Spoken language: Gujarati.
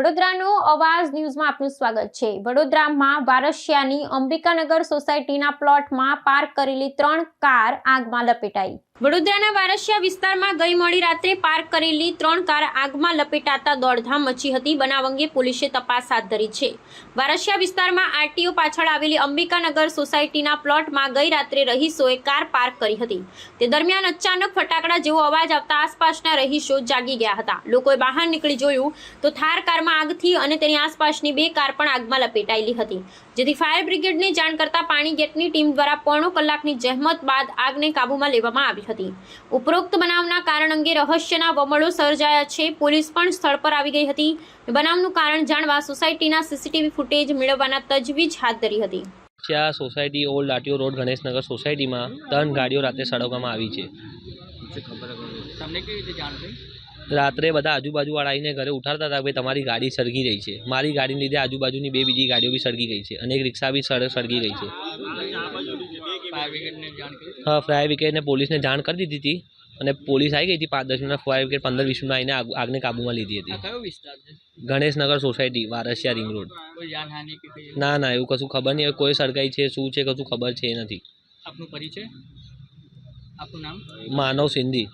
વડોદરાનો અવાજ ન્યૂઝમાં આપનું સ્વાગત છે. વડોદરામાં વારસિયાની અંબિકાનગર સોસાયટીના પ્લોટમાં પાર્ક કરેલી ત્રણ કાર આગમાં લપેટાઈ. વડોદરાના વારસિયા વિસ્તારમાં ગઈ મોડી રાત્રે પાર્ક કરેલી ત્રણ કાર આગમાં લપેટાતા દોડધામ મચી હતી. બનાવ અંગે પોલીસે તપાસ હાથ ધરી છે. વારસિયા વિસ્તારમાં આરટીઓ પાછળ આવેલી અંબિકાનગર સોસાયટીના પ્લોટમાં ગઈ રાત્રે રહીશોએ કાર પાર્ક કરી હતી. તે દરમિયાન અચાનક ફટાકડા જેવો અવાજ આવતા આસપાસના રહીશો જાગી ગયા હતા. લોકોએ બહાર નીકળી જોયું તો થાર કારમાં આગથી અને તેની આસપાસની બે કાર પણ આગમાં લપેટાયેલી હતી. જેથી ફાયર બ્રિગેડને જાણ કરતા પાણી ગેટની ટીમ દ્વારા પોણો કલાકની જહેમત બાદ આગને કાબૂમાં લેવામાં આવી હતી. ઉપરોક્ત બનાવના કારણ અંગે રહસ્યના વમળો સર્જાયા છે. પોલીસ પણ સ્થળ પર આવી ગઈ હતી. બનાવનું કારણ જાણવા સોસાયટીના સીસીટીવી ફૂટેજ મેળવવાના તજવીજ હાથ ધરી હતી. આ society old RTO road Ganeshnagar સોસાયટીમાં ત્રણ ગાડીઓ રાતે સળગવામાં આવી છે. તમને કેવી રીતે જાણ થઈ? રાત્રે બધા આજુબાજુવાળા આવીને ઘરે ઉઠાડતા હતા ભાઈ તમારી ગાડી સળગી રહી છે. મારી ગાડીને લીધે આજુબાજુની બે બીજી ગાડીઓ બી સળગી ગઈ છે. અને એક રિક્ષા બી સળ સળગી ગઈ છે. હા ફાયર બ્રિગેડને પોલીસને જાણ કરી દીધી હતી અને પોલીસ આવી ગઈ હતી પાંચ દસ મિનિટ ફાયર બ્રિગેડ પંદર વીસ મિનિટ આવીને આગને કાબૂમાં લીધી હતી. Ganeshnagar society Warasiya ring road. ના ના એવું કશું ખબર નહીં. કોઈ સળગાઈ છે શું છે કશું ખબર છે નથી. આપનું પરિચય? આપનું નામ? માનવ સિંધી.